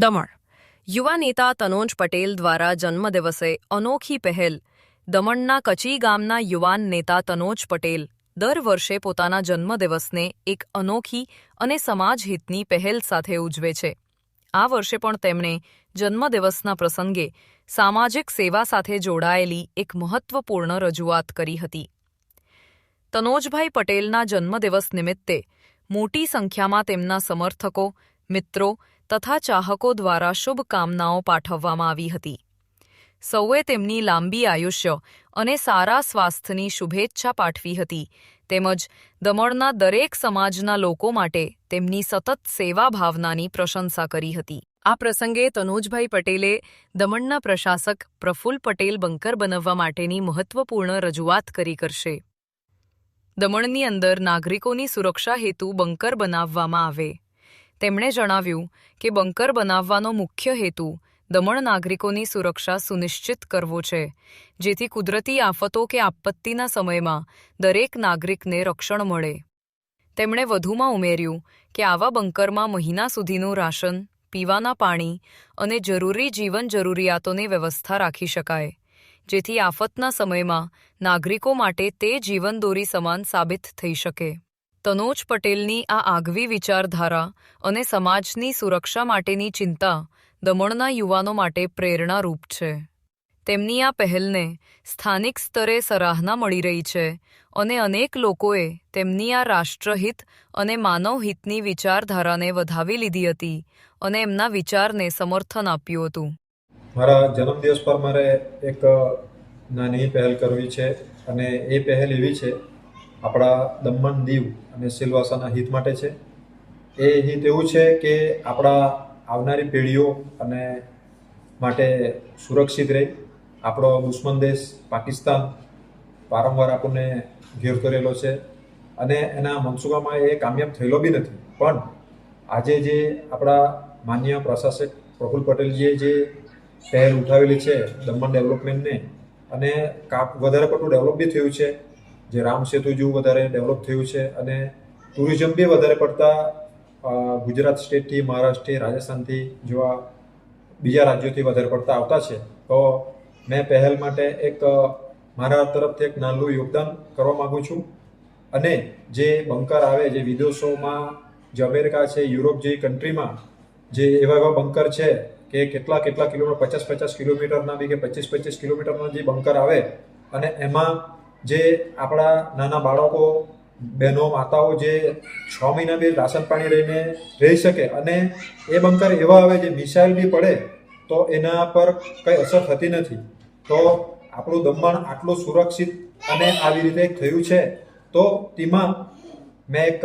દમણ. યુવા નેતા તનોજ પટેલ દ્વારા જન્મદિવસે અનોખી પહેલ. દમણના કચી ગામના યુવાન નેતા તનોજ પટેલ દર વર્ષે પોતાના જન્મદિવસને એક અનોખી અને સમાજહિતની પહેલ સાથે ઉજવે છે. આ વર્ષે પણ તેમણે જન્મદિવસના પ્રસંગે સામાજિક સેવા સાથે જોડાયેલી એક મહત્વપૂર્ણ રજૂઆત કરી હતી. તનોજભાઈ પટેલના જન્મદિવસ નિમિત્તે મોટી સંખ્યામાં તેમના સમર્થકો, મિત્રો તથા ચાહકો દ્વારા શુભકામનાઓ પાઠવવામાં આવી હતી. સૌએ તેમની લાંબી આયુષ્ય અને સારા સ્વાસ્થ્યની શુભેચ્છા પાઠવી હતી. તેમજ દમણના દરેક સમાજના લોકો માટે તેમની સતત સેવા ભાવનાની પ્રશંસા કરી હતી. આ પ્રસંગે તનોજભાઈ પટેલે દમણના પ્રશાસક પ્રફુલ્લ પટેલ બંકર બનાવવા માટેની મહત્વપૂર્ણ રજૂઆત કરી કરશે. દમણની અંદર નાગરિકોની સુરક્ષા હેતુ બંકર બનાવવામાં આવે. તેમણે જણાવ્યું કે બંકર બનાવવાનો મુખ્ય હેતુ દમણ નાગરિકોની સુરક્ષા સુનિશ્ચિત કરવો છે, જેથી કુદરતી આફતો કે આપત્તિના સમયમાં દરેક નાગરિકને રક્ષણ મળે. તેમણે વધુમાં ઉમેર્યું કે આવા બંકરમાં મહિના સુધીનું રાશન, પીવાના પાણી અને જરૂરી જીવન જરૂરિયાતોની વ્યવસ્થા રાખી શકાય, જેથી આફતના સમયમાં નાગરિકો માટે તે જીવનદોરી સમાન સાબિત થઈ શકે. તનોજ પટેલની આ આગવી વિચારધારા અને સમાજની સુરક્ષા માટેની ચિંતા દમણના યુવાનો માટે પ્રેરણારૂપ છે. તેમની આ પહેલને સ્થાનિક સ્તરે સરાહના મળી રહી છે અને અનેક લોકોએ તેમની આ રાષ્ટ્રહિત અને માનવહિતની વિચારધારાને વધાવી લીધી હતી અને એમના વિચારને સમર્થન આપ્યું હતું. મારા જન્મદિવસ પર મારે એક નાની પહેલ કરવી છે અને એ પહેલ એવી છે આપણા દમણ દીવ અને સિલવાસાના હિત માટે છે. એ હિત એવું છે કે આપણા આવનારી પેઢીઓ અને માટે સુરક્ષિત રહે. આપણો દુશ્મન દેશ પાકિસ્તાન વારંવાર આપણને ઘેર કરેલો છે અને એના મનસુખામાં એ કામયાબ થયેલો બી નથી. પણ આજે જે આપણા માન્ય પ્રશાસક પ્રફુલ્લ પટેલજીએ જે પહેલ ઉઠાવેલી છે દમણ ડેવલપમેન્ટને અને કાપ વધારે પડતું ડેવલપ બી થયું છે જે રામ સેતુ જેવું વધારે ડેવલપ થયું છે અને ટુરિઝમ બી વધારે પડતા ગુજરાત સ્ટેટથી મહારાષ્ટ્રથી, રાજસ્થાનથી જેવા બીજા રાજ્યોથી વધારે પડતા આવતા છે. તો મેં પહેલ માટે એક મારા તરફથી એક નાનું યોગદાન કરવા માગું છું. અને જે બંકર આવે, જે વિદેશોમાં, જે અમેરિકા છે, યુરોપ જેવી કન્ટ્રીમાં જે એવા એવા બંકર છે કે કેટલા કેટલા કિલોમીટર, પચાસ પચાસ કિલોમીટરના બી કે પચીસ પચીસ કિલોમીટરના જે બંકર આવે અને એમાં જે આપણા નાના બાળકો, બહેનો, માતાઓ જે છ મહિના બી રાશન પાણી લઈને રહી શકે અને એ બંકર એવા આવે જે મિસાઇલ બી પડે, તો એના પર કંઈ અસર થતી નથી. તો આપણું દમણ આટલું સુરક્ષિત અને આવી રીતે થયું છે, તો તેમાં મેં એક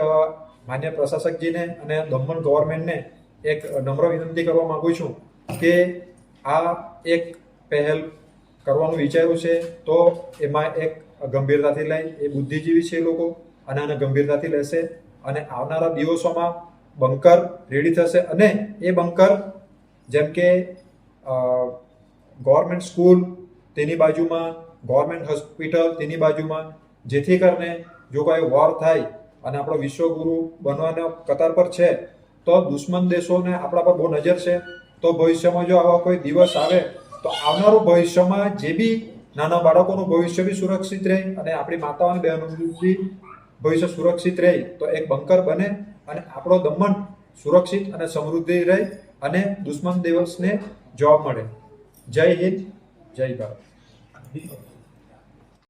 માન્ય પ્રશાસકજીને અને દમણ ગવર્મેન્ટને એક નમ્ર વિનંતી કરવા માગું છું કે આ એક પહેલ કરવાનું વિચાર્યું છે, તો એમાં એક ગંભીરતાથી લઈ, એ બુદ્ધિજીવી છે લોકો, અને આને ગંભીરતાથી લેશે, અને આવનારા દિવસોમાં બંકર રેડી થશે, અને એ બંકર જેમ કે ગવર્મેન્ટ સ્કૂલ તેની બાજુમાં ગવર્મેન્ટ હોસ્પિટલ તેની બાજુમાં, જેથી કરીને જો કોઈ વોર થાય, અને આપણો વિશ્વગુરુ બનવાના કતાર પર છે, તો દુશ્મન દેશોને આપણા પર બહુ નજર છે, તો ભવિષ્યમાં જો આવા કોઈ દિવસ આવે તો આવનારું ભવિષ્યમાં જે બી નાના બાળકોનું ભવિષ્ય બી સુરક્ષિત રહે અને આપણી માતાઓ અને બહેનોનું બી ભવિષ્ય સુરક્ષિત રહે, તો એક બંકર બને અને આપણો દમણ સુરક્ષિત અને સમૃદ્ધિ રહે અને દુશ્મન દિવસને જોબ મળે. જય હિન્દ, જય ભારત.